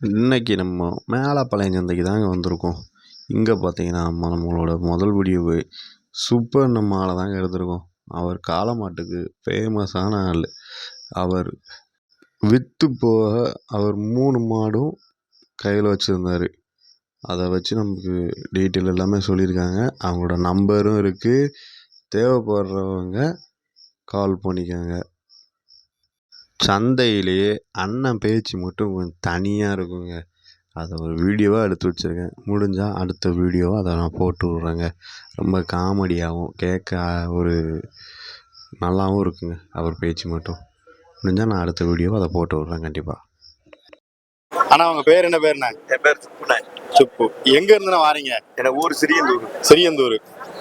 இன்னைக்கு நம்ம மேலப்பாளையம் சந்தைக்கு தாங்க வந்திருக்கோம். இங்கே பார்த்தீங்கன்னா நம்ம நம்மளோட முதல் வீடியோவு சூப்பர் நம்ம ஆளை தாங்க எடுத்திருக்கோம். அவர் காலமாட்டுக்கு ஃபேமஸான ஆள். அவர் விற்று போக அவர் மூணு மாடும் கையில் வச்சுருந்தாரு. அதை வச்சு நமக்கு டீட்டெயில் எல்லாமே சொல்லியிருக்காங்க. அவங்களோட நம்பரும் இருக்குது தேவைப்படுறவங்க கால் பண்ணிக்கோங்க. சந்தையிலேயே அண்ணன் பேச்சு மட்டும் கொஞ்சம் தனியாக இருக்குங்க. அதை ஒரு வீடியோவாக எடுத்து வச்சுருக்கேன். முடிஞ்சால் அடுத்த வீடியோவாக அதை நான் போட்டு விட்றேங்க. ரொம்ப காமெடியாகவும் கேட்க ஒரு நல்லாவும் இருக்குங்க. அவர் பேச்சு மட்டும். முடிஞ்சால் நான் அடுத்த வீடியோவை அதை போட்டு விட்றேன் கண்டிப்பாக அண்ணா உங்க பேர் என்ன பேருண்ணா என் பேர் சுப்புண்ணே சுப்பு. எங்க இருந்துண்ணா வாரீங்க? எனக்கு ஊர் சிறியந்தூர். சிறியந்தூர்.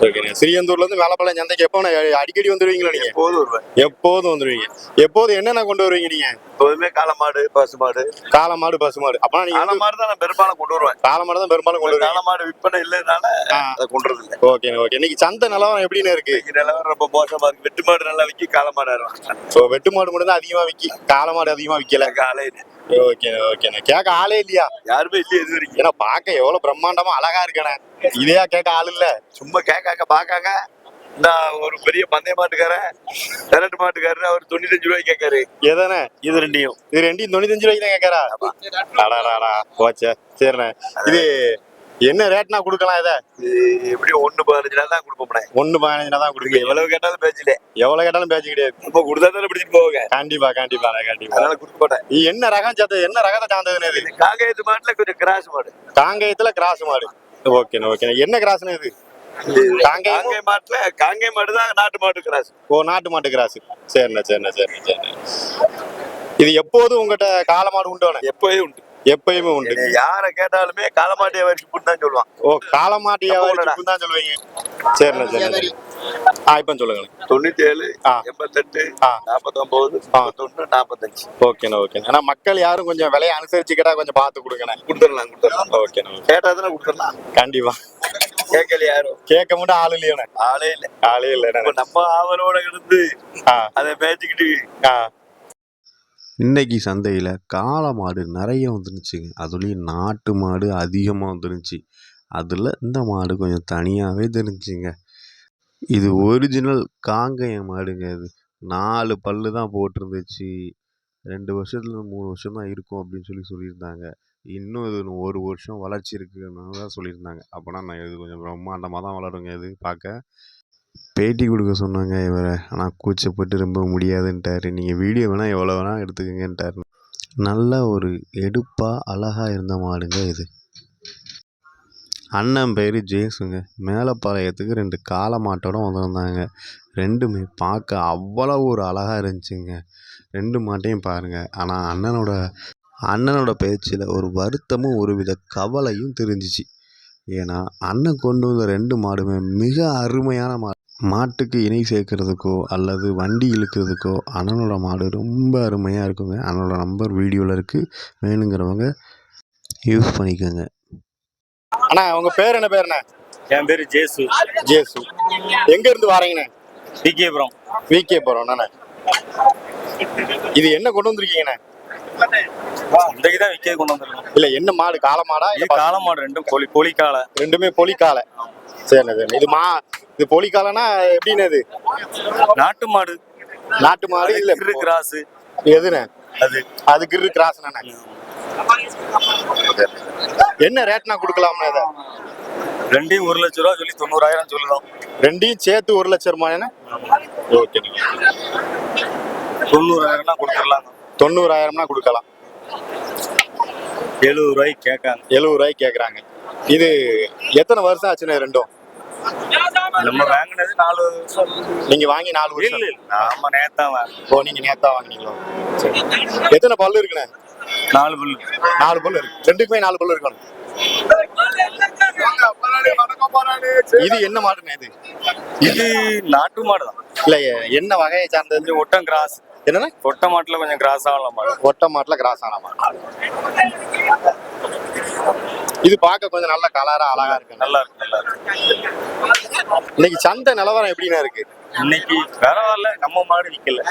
ஓகேண்ணா சிறியந்தூர்ல இருந்து மேலப்பாளையம் சந்தைக்கு எப்போ அடிக்கடி வந்துருவீங்களா நீங்க? எப்போதும் வருவேன். எப்போதும் வந்துருவீங்க. எப்போதும் என்னென்ன கொண்டு வருவீங்க நீங்க? எப்போதுமே காளமாடு பசுமாடு. காளை மாடு பசு மாடு அப்பனா நீங்க காளமாடு தான் நான் பெரும்பாலும் கொண்டு வருவேன். காளை மாடு தான் பெரும்பாலும் கொண்டு வருவீங்க. காளமாடு விற்பனை இல்லைனால. அதை கொண்டு வரது இல்லை ஓகே. ஓகே இன்னைக்கு சந்தை நிலவரம் எப்படின்னு இருக்கு? நிலவரம் ரொம்ப மோசமா இருக்கு. வெட்டு மாடு நல்லா விக்கி காளமாடு ஆடுவாங்க ஸோ வெட்டு மாடு மட்டும் தான் அதிகமா விக்கி காளை மாடு அதிகமா விக்கல? காலையில ஓகே ஓகேண்ணா கேட்க ஆளே இல்லையா? யாருமே இல்லையே இது வரைக்கும். ஏன்னா பார்க்க எவ்வளவு பிரம்மாண்டமா அழகா இருக்கேண்ணே இதையா கேட்க ஆள் இல்ல. சும்மா கேட்காக்க பாக்காங்க இந்த ஒரு பெரிய பந்தய மாட்டுக்காரன் திரட்டு மாட்டுக்காரரு அவர் தொண்ணூத்தஞ்சு ரூபாய்க்கு கேட்காரு. எதானே? இது ரெண்டையும். இது ரெண்டையும் தொண்ணூத்தஞ்சு ரூபாய்க்கு தான் கேட்கறா அடாடாடா போச்சே. சரிண்ணே. இது என்ன ரேட்னா கொடுக்கலாம் இதை? இது எப்படியும் ஒண்ணு பதினஞ்சு நாள் தான் கொடுப்போம்னே ஒண்ணு பதினஞ்சுனா தான் கொடுப்பீங்க. எவ்வளவு கேட்டாலும் பேச்சுல எவ்வளவு கேட்டாலும் பேச்சு கிடையாது. இப்ப கொடுத்தா தானே பிடிச்சிட்டு போவாங்க. கண்டிப்பா கண்டிப்பா கண்டிப்பா. அதனால கொடுக்க மாட்டேன். என்ன ரகம் சேர்த்தது? என்ன ரகத்தை சார்ந்ததுன்னு இது? காங்கேயத்து மாட்டுல கொஞ்சம் கிராஸ் மாடு. காங்கேயத்துல கிராஸ் மாடு. ஓகேண்ணே ஓகேண்ணே என்ன கிராஸ்னு இது? காங்கேய மாட்டுல காங்கேய மாடு தான் நாட்டு மாட்டு கிராஸ். ஓ நாட்டு மாட்டு கிராஸ். சரிண்ணே சரிண்ணே சரிண்ணே சரிண்ணே. இது எப்போதும் உங்ககிட்ட காளை மாடு உண்டோண்ணே எப்பவே உண்டு. எப்பயுமே உண்டு. யார கேட்டாலுமே காலமாட்டிய வரிசைப்புன்னு தான் சொல்லுவான். ஓ நம்ம ஊர்லடா. தான் சொல்லுவீங்க. சரிண்ணே சரிண்ணே ஆ இப்போ சொல்லுங்களேன் தொண்ணூத்தி ஏழு. எண்பத்தெட்டு. நாற்பத்தொன்பது முப்பத்தொன்னு நாற்பத்தஞ்சு ஓகேண்ணே ஓகேண்ணே. ஆனா மக்கள் யாரும் கொஞ்சம் விலையை அனுசரிச்சுக்கிட்டா கொஞ்சம் பார்த்து கொடுங்கண்ணே. கொடுத்துடலாம் கொடுத்துடலாம். ஓகேண்ணே ஓகே. கேட்டா தானே கொடுத்துடலாம். கண்டிப்பா. கேட்கல யாரும். கேட்க மட்டும் ஆள் இல்லையோண்ணே. ஆளே இல்ல. ஆளே இல்லைண்ணே நம்ம ஆவலோட இருந்து அதை பேச்சுக்கிட்டு இன்றைக்கி இன்னைக்கு சந்தையில் காளை மாடு நிறைய வந்துருந்துச்சுங்க அதுலேயும் நாட்டு மாடு அதிகமாக வந்துருந்துச்சு அதில் இந்த மாடு கொஞ்சம் தனியாகவே தெரிஞ்சுங்க. இது ஒரிஜினல் காங்கேயம் மாடுங்க இது. நாலு பல்லு தான் போட்டிருந்துச்சு. ரெண்டு வருஷத்துல மூணு வருஷம் தான் இருக்கும் அப்படின்னு சொல்லி சொல்லியிருந்தாங்க. இன்னும் இது ஒரு வருஷம் வளர்ச்சி இருக்குன்னு தான் சொல்லியிருந்தாங்க. அப்போனா நான் இது கொஞ்சம் பிரம்மாண்டமாக தான் வளருங்க இது பார்க்க. பேட்டி கொடுக்க சொன்னாங்க இவரை. ஆனால் கூச்சப்பட்டு ரொம்ப முடியாதுன்ட்டாரு. நீங்கள் வீடியோ வேணால் எவ்வளோ வேணால் எடுத்துக்கங்கன்ட்டாரு. நல்ல ஒரு எடுப்பாக அழகாக இருந்த மாடுங்க இது. அண்ணன் பேர் ஜேசுங்க. மேலப்பாளையத்துக்கு ரெண்டு காளை மாட்டோட வந்திருந்தாங்க. ரெண்டுமே பார்க்க அவ்வளோ ஒரு அழகாக இருந்துச்சுங்க. ரெண்டு மாட்டையும் பாருங்கள் ஆனால் அண்ணனோட அண்ணனோட பேச்சில் ஒரு வருத்தமும் ஒரு வித கவலையும் தெரிஞ்சிச்சு. ஏன்னா அண்ணன் கொண்டு வந்த ரெண்டு மாடுமே மிக அருமையான மாடு. மாட்டுக்கு இணை சேர்க்கறதுக்கோ அல்லது வண்டி இழுக்கிறதுக்கோ அண்ணனோட மாடு ரொம்ப அருமையாக இருக்குங்க. அண்ணனோட நம்பர் வீடியோவில் இருக்குது வேணுங்கிறவங்க யூஸ் பண்ணிக்கோங்க. அண்ணா உங்க பேர் என்ன பேருண்ணே என் பேரு ஜேசு. ஜேசு. எங்க இருந்து வாரீங்கண்ணே டிகேபுரம் விகே போறோம் அண்ணே இது என்ன கொண்டு வந்திருக்கீங்கண்ணே? இன்றைக்கு தான் விக்கே கொண்டு வந்திருக்கோம். இல்ல என்ன மாடு? காளை மாடா? இது காளை மாடு ரெண்டும் பொலி பொலிக்காலை ரெண்டுமே பொலிக்காலை சரிண்ணே சரிண்ணே இது மா இது பொலிக்காலைனா எப்படின்னு இது நாட்டு மாடு. நாட்டு மாடு இல்ல. கிரு கிராஸ் எதுண்ணே அது. அது கிரு கிராஸ் என்ன? ரேட்னா கொடுக்கலாம்ண்ணே இதை? ரெண்டையும் ஒரு லட்ச ரூபா சொல்லி தொண்ணூறாயிரம் சொல்லுதோம் ரெண்டையும் சேர்த்து ஒரு லட்சம் ரூபாய்ண்ணே ஓகே. தொண்ணூறாயிரம்னா கொடுத்துடலாம் தொண்ணூறாயிரம்னா கொடுக்கலாம். எழுபது ரூபாய்க்கு கேட்காங்க. எழுபது ரூபாய்க்கு கேக்குறாங்க இது எத்தனை வருஷம் ஆச்சுண்ணே ரெண்டும்? நம்ம வாங்கினது நாலு வருஷம். நீங்க வாங்கி நாலு வருஷம். இல்ல நம்ம நேத்தான் வாங்க ஓ நீங்க நேத்தா வாங்குனீங்களோ? சரி. எத்தனை பல்லு இருக்குண்ணே? நாலு புல்லு. நாலு பல்லு இருக்கு. ரெண்டுக்குமே நாலு பல்லு இருக்கணும். இது என்ன மாடுண்ணே இது? இது நாட்டு மாடு தான். இல்ல என்ன வகையை சார்ந்தது? ஒட்டம் கிராஸ். என்னன்னா ஒட்ட மாட்டுல கொஞ்சம் கிராஸ் ஆகலாம் மாடு. ஒட்ட மாட்டுல கிராஸ் மாடு. இது பார்க்க கொஞ்சம் நல்ல கலரா அழகா இருக்கு. நல்லா இருக்கு நல்லா இருக்கு. இன்னைக்கு சந்தை நிலவரம் எப்படிண்ணா இருக்கு? இன்னைக்கு பரவாயில்ல நம்ம மாடு விக்கல.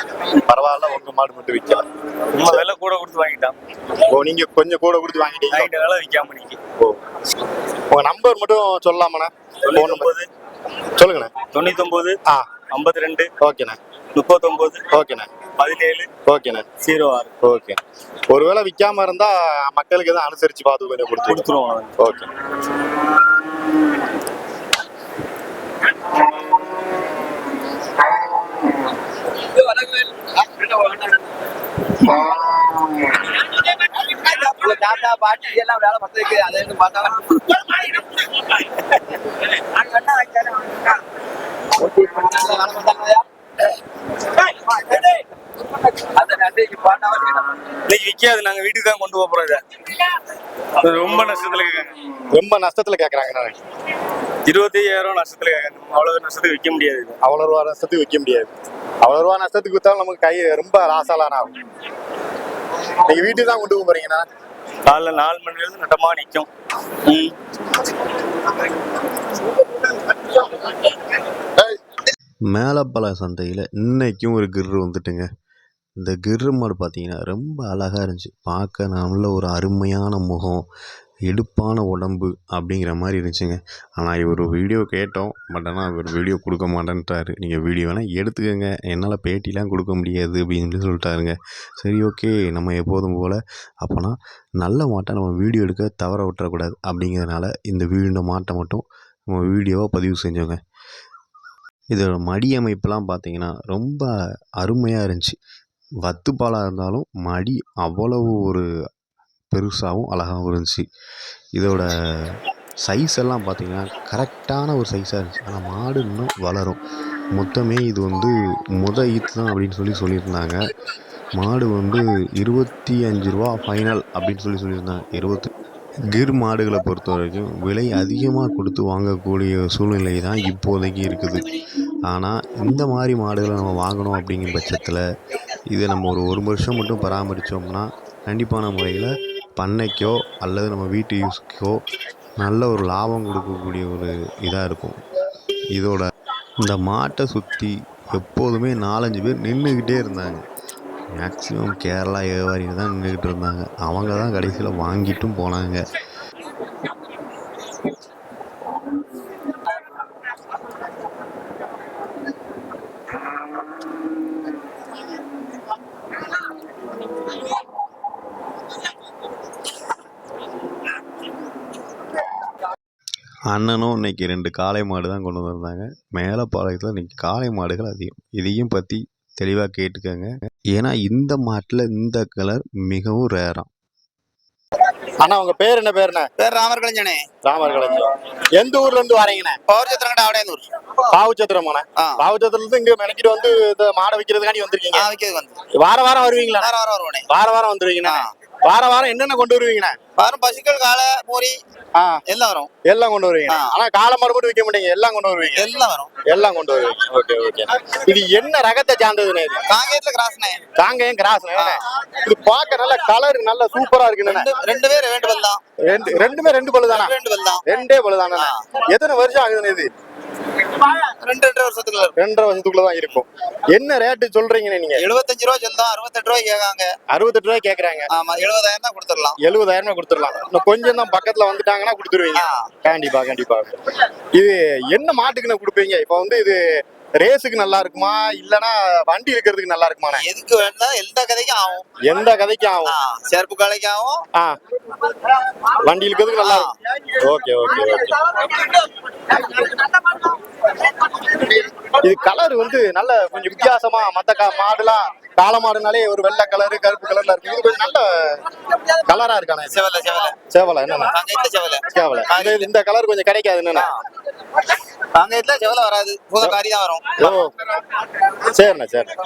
பரவாயில்ல உங்க மாடு மட்டும் விற்கலாம் நம்ம விலை கூட கொடுத்து வாங்கிட்டான். ஓ நீங்க கொஞ்சம் கூட கொடுத்து வாங்கிட்டீங்க வாங்கிட்ட விலை விற்காம நீங்க ஓ. உங்க நம்பர் மட்டும் சொல்லலாமாண்ணா ஃபோன் நம்பர் சொல்லுங்கண்ணே. தொண்ணூத்தொன்பது ஆ. ஐம்பத்தி ரெண்டு. ஓகேண்ணே. முப்பத்தொன்பது ஓகேண்ணே. பதினேழு. ஓகேண்ணே ஜீரோ ஆறு. ஓகே ஒருவேளை விற்காம இருந்தா மக்களுக்கு எதுவும் அனுசரிச்சு பார்த்து கொஞ்சம் கொடுத்து கொடுத்துருவோம் ஓகே பாட்டி எல்லாம் வேலை பத்திருக்கு அதை எடுத்து இன்னைக்கு விற்காது நாங்க வீட்டுக்கு தான் கொண்டு போறோம் இதை. ரொம்ப நஷ்டத்துல ரொம்ப நஷ்டத்துல கேக்குறாங்க இருபத்தி ஐயாயிரம் நஷ்டத்துல நம்ம அவ்வளவு நஷ்டத்துக்கு விற்க முடியாது இது. அவ்வளவு ரூபா நஷ்டத்துக்கு விற்க முடியாது. அவ்வளவு ரூபா நஷ்டத்துக்கு வித்தாலும் நமக்கு கை ரொம்ப லாசாலான ஆகும். நீங்க வீட்டுக்கு தான் கொண்டு போக போறீங்கண்ணா? காலைல நாலு மணி நேரம் நட்டமா நிக்கும். ம். மேலப்பல சந்தையில் இன்னைக்கும் ஒரு கிர்ரு வந்துட்டுங்க. இந்த கிர்ரு மாடு பார்த்தீங்கன்னா ரொம்ப அழகாக இருந்துச்சு. பார்க்க நல்ல ஒரு அருமையான முகம் எடுப்பான உடம்பு அப்படிங்கிற மாதிரி இருந்துச்சுங்க. ஆனால் இவர் வீடியோ கேட்டோம். பட் ஆனால் இவர் வீடியோ கொடுக்க மாட்டேன்ட்டாரு. நீங்கள் வீடியோ வேணால் எடுத்துக்கோங்க. என்னால் பேட்டிலாம் கொடுக்க முடியாது அப்படின்னு சொல்லி சொல்லிட்டாருங்க. சரி ஓகே. நம்ம எப்போதும் போல் அப்போனா நல்ல மாட்டை நம்ம வீடியோ எடுக்க தவற விட்டுறக்கூடாது அப்படிங்கிறதுனால இந்த வீ மாட்டை மட்டும் நம்ம வீடியோவாக பதிவு செஞ்சோங்க. இதோட மடி அமைப்புலாம் பார்த்தீங்கன்னா ரொம்ப அருமையாக இருந்துச்சு. வத்துப்பாலாக இருந்தாலும் மடி அவ்வளவு ஒரு பெருசாகவும் அழகாகவும் இருந்துச்சு. இதோட சைஸ் எல்லாம் பார்த்திங்கன்னா கரெக்டான ஒரு சைஸாக இருந்துச்சு. ஆனால் மாடு இன்னும் வளரும். மொத்தமே இது வந்து முத ஈத்து தான் அப்படின்னு சொல்லி சொல்லியிருந்தாங்க. மாடு வந்து இருபத்தி அஞ்சு ரூபா ஃபைனல் அப்படின்னு சொல்லி சொல்லியிருந்தாங்க. இருபத்தி கிர் மாடுகளை பொறுத்த வரைக்கும் விலை அதிகமாக கொடுத்து வாங்கக்கூடிய சூழ்நிலை தான் இப்போதைக்கு இருக்குது. ஆனால் இந்த மாதிரி மாடுகளை நம்ம வாங்கணும் அப்படிங்கிற பட்சத்தில் இதை நம்ம ஒரு ஒரு வருஷம் மட்டும் பராமரித்தோம்னா கண்டிப்பான முறையில் பண்ணைக்கோ அல்லது நம்ம வீட்டு யூஸ்க்கோ நல்ல ஒரு லாபம் கொடுக்கக்கூடிய ஒரு இதாக இருக்கும். இதோட இந்த மாட்டை சுற்றி எப்போதுமே நாலஞ்சு பேர் நின்றுக்கிட்டே இருந்தாங்க. மேக்ஸிமம் கேரளா வியாபாரிங்க தான் நின்றுக்கிட்டு இருந்தாங்க. அவங்க தான் கடைசியில் வாங்கிட்டும் போனாங்க. அண்ணனும் இன்னைக்கு ரெண்டு காளை மாடு தான் கொண்டு வந்திருந்தாங்க. மேலப்பாளையத்தில் இன்னைக்கு காளை மாடுகள் அதிகம். இதையும் பற்றி தெளிவாக கேட்டுக்கோங்க. ஏன்னா இந்த மாட்டில் இந்த கலர் மிகவும் ரேராம் அண்ணா உங்க பேர் என்ன பேருண்ணே பேர் ராமர் கலைஞனே ராமர் கலைஞர் எந்த ஊர்ல இருந்து வரீங்கண்ணே? பவர் சத்திரங்கடா அவடையனூர் பாவுச்சத்திரமாண்ணே? ஆ. பாவுச்சத்திரத்துல இருந்து இங்க மெனக்கிட்டு வந்து இந்த மாடை விற்கிறதுக்காண்டி வந்திருக்கீங்க. ஆ விக்கிறது வந்து வார வாரம் வருவீங்களா வாரம் வாரம் வருவானே வார வாரம் வந்துருவீங்கண்ணா வார வாரம் என்னென்ன கொண்டு வருவீங்கண்ணா? வாரம் பசுக்கள் காலை பூரி எல்லாம் வரும். எல்லாம் கொண்டு வருவீங்க. ஆனா காலை மாடு மட்டும் விற்க மாட்டீங்க எல்லாம் கொண்டு வருவீங்க. எல்லாம் வரும். எல்லாம் கொண்டு வருவீங்க. Okay okay. இது என்ன ரகத்தை சார்ந்ததுண்ணே இது? காங்கேயத்துல கிராஸ்னே காங்கேயம் கிராஸ் இது பார்க்க நல்ல கலர் நல்ல சூப்பரா இருக்குண்ணே ரெண்டு பேர் ரெண்டு பல் தான். ரெண்டு ரெண்டுமே ரெண்டு பல்லு தானா? ரெண்டு பல் தான். ரெண்டே பல்லு தானே எத்தனை வருஷம் ஆகுதுண்ணே இது? ரெண்டு ரெண்டு வருஷத்துக்குள்ள ரெண்டரை வருஷத்துக்குள்ள தான் இருக்கும். என்ன ரேட்டு சொல்றீங்கண்ணே நீங்க? எழுபத்தஞ்சு ரூபா சொல்லும் அறுபத்தெட்டு ரூபாய் கேட்காங்க. அறுபத்தெட்டு ரூபாய் கேக்குறாங்க ஆமா எழுபதாயிரம் தான் கொடுத்துடலாம். எழுபதாயிரமே கொடுத்துடலாம். இன்னும் கொஞ்சம் தான் பக்கத்துல வந்துட்டாங்கன்னா கொடுத்துருவீங்க. கண்டிப்பா கண்டிப்பா. இது என்ன மாட்டுக்குன்னு கொடுப்பீங்க? இப்போ வந்து இது ரேஸுக்கு நல்லா இருக்குமா? இல்லனா வண்டி இருக்கிறதுக்கு நல்லா இருக்குமாண்ணே? எதுக்கு வேணா எந்த கதைக்கும் ஆகும். எந்த கதைக்கும் ஆகும்? செருப்பு கலைக்கு ஆகும். ஆ. வண்டி இருக்கிறதுக்கு நல்லா இருக்கும். Okay okay okay. இது கலர் வந்து நல்ல கொஞ்சம் வித்தியாசமா மத்த கா மாடுலாம் காளை மாடுனாலே ஒரு வெள்ளை கலரு கருப்பு கலர்ல இருக்கு. இது கொஞ்சம் நல்ல கலரா இருக்கானே. செவல செவல. சேவலை காங்கேயத்துல செவல. சேவலை. இந்த கலர் கொஞ்சம் கிடைக்காது என்னண்ணா? காங்கேயத்துல செவல வராது. பூதக்காரி தான் வரும். ஓ சரிண்ணா சரிண்ணா.